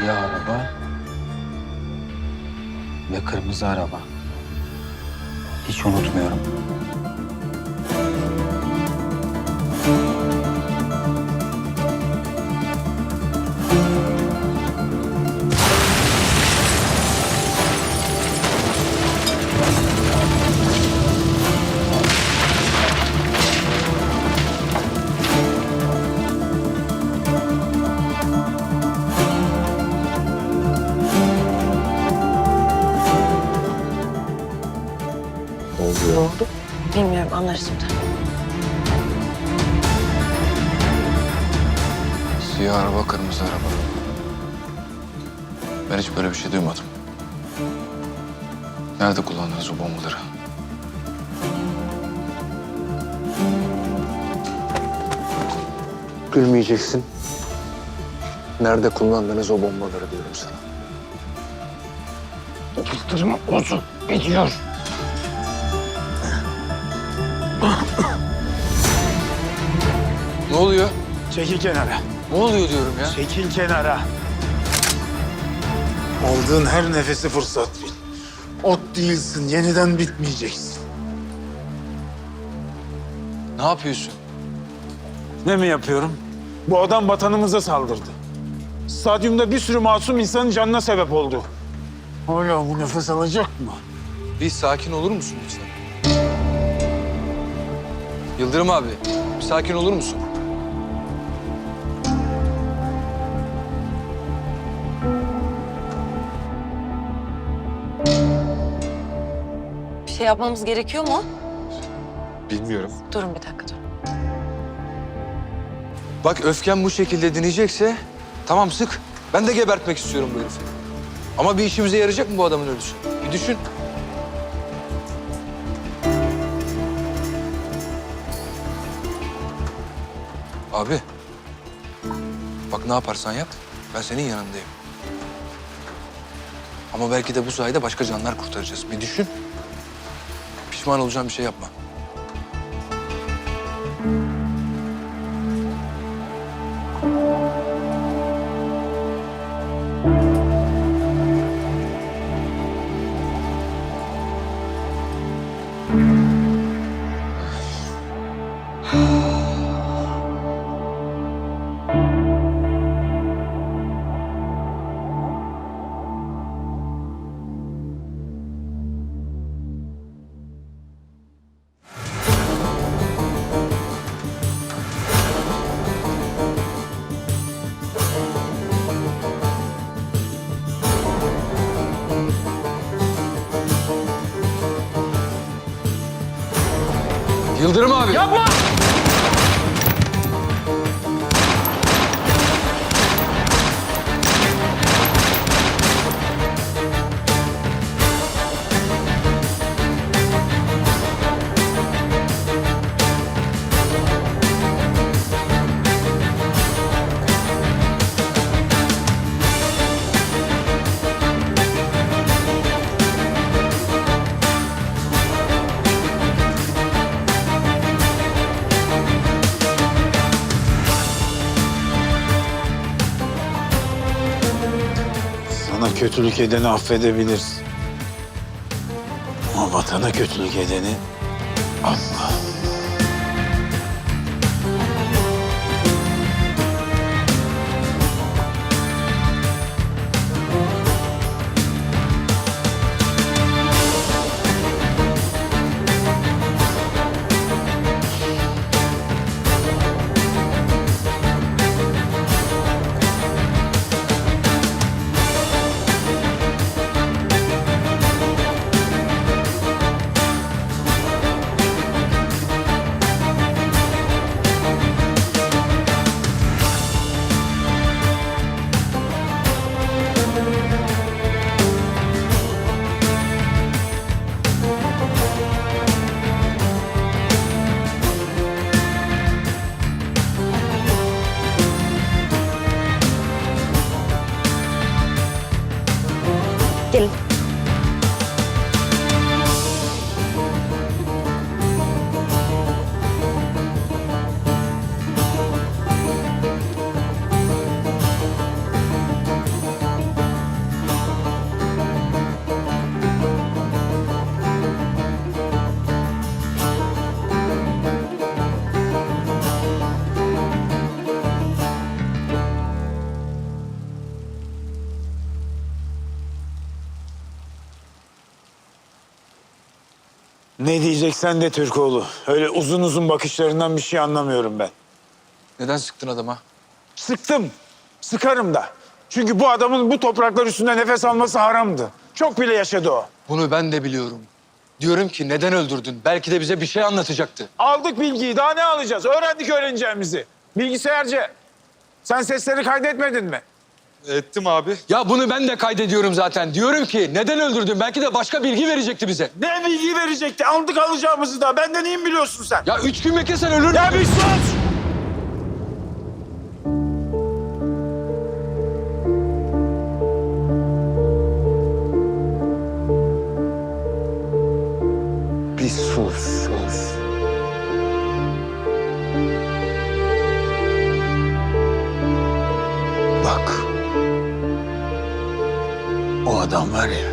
Siyah araba ve kırmızı araba. Hiç unutmuyorum. Ne oldu? Bilmiyorum anlarız şimdi. Siyah araba, kırmızı araba. Ben hiç böyle bir şey duymadım. Nerede kullandınız o bombaları? Gülmeyeceksin. Nerede kullandınız o bombaları diyorum sana. Kıstırma bozuk. Gidiyor. Ne oluyor? Çekil kenara. Ne oluyor diyorum ya? Çekil kenara. Aldığın her nefesi fırsat bil. Ot değilsin, yeniden bitmeyeceksin. Ne yapıyorsun? Ne mi yapıyorum? Bu adam vatanımıza saldırdı. Stadyumda bir sürü masum insanın canına sebep oldu. Hala bu nefes alacak mı? Bir sakin olur musun lütfen? Yıldırım abi, bir sakin olur musun? Bir şey yapmamız gerekiyor mu? Bilmiyorum. Durun bir dakika durun. Bak öfken bu şekilde dinleyecekse tamam sık. Ben de gebertmek istiyorum bu herifi. Ama bir işimize yarayacak mı bu adamın ölüsü? Bir düşün. Abi. Bak ne yaparsan yap. Ben senin yanındayım. Ama belki de bu sayede başka canlar kurtaracağız. Bir düşün. Pişman olacağın bir şey yapma. Yıldırım abi. Yapma! Sana kötülük edeni affedebilirsin. Ama vatana kötülük edeni asla. Ne diyeceksen de Türkoğlu. Öyle uzun uzun bakışlarından bir şey anlamıyorum ben. Neden sıktın adama? Sıktım. Sıkarım da. Çünkü bu adamın bu topraklar üstünde nefes alması haramdı. Çok bile yaşadı o. Bunu ben de biliyorum. Diyorum ki neden öldürdün? Belki de bize bir şey anlatacaktı. Aldık bilgiyi. Daha ne alacağız? Öğrendik öğreneceğimizi. Bilgisayarcı. Sen sesleri kaydetmedin mi? Ettim abi. Ya bunu ben de kaydediyorum zaten. Diyorum ki neden öldürdün? Belki de başka bilgi verecekti bize. Ne bilgi verecekti? Aldık alacağımızı da. Benden iyi mi biliyorsun sen? Ya üç gün beklesen ölür Ya bir sus! O adam var ya.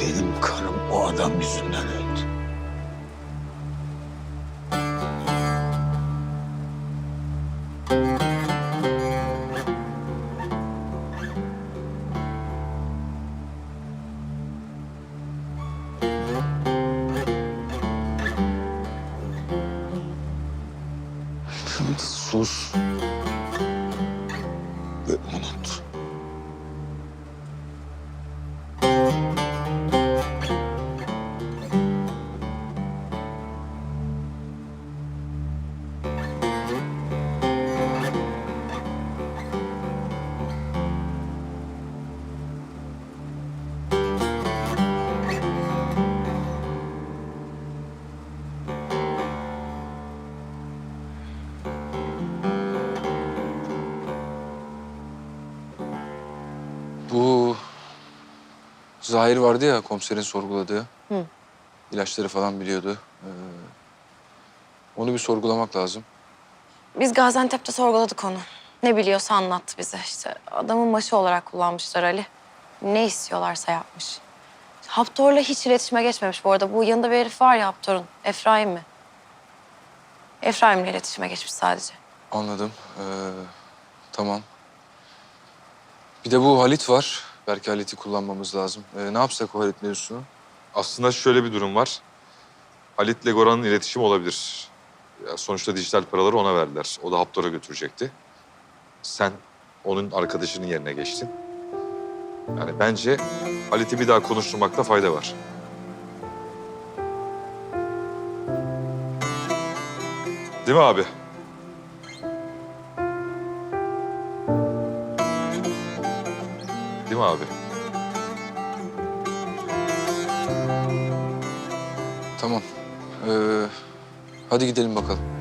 Benim karım o adam yüzünden öldü. Sus. Zahir vardı ya komiserin sorguladığı. İlaçları falan biliyordu. Ee, onu bir sorgulamak lazım. Biz Gaziantep'te sorguladık onu. Ne biliyorsa anlattı bize. İşte adamın başı olarak kullanmışlar Ali. Ne istiyorlarsa yapmış. Haptor'la hiç iletişime geçmemiş bu arada. Bu yanında bir herif var ya Haptor'un. Efraim mi? Efraim'le iletişime geçmiş sadece. Anladım. Ee, tamam. Bir de bu Halit var. Belki Halit'i kullanmamız lazım. Ee, ne yapsak o Halit mevzusunu? Aslında şöyle bir durum var. Halit ile Goran'ın iletişimi olabilir. Ya sonuçta dijital paraları ona verdiler. O da Haptor'a götürecekti. Sen onun arkadaşının yerine geçtin. Yani bence Halit'i bir daha konuşturmakta fayda var. Değil mi abi? Değil mi abi? Tamam. Ee, hadi gidelim bakalım.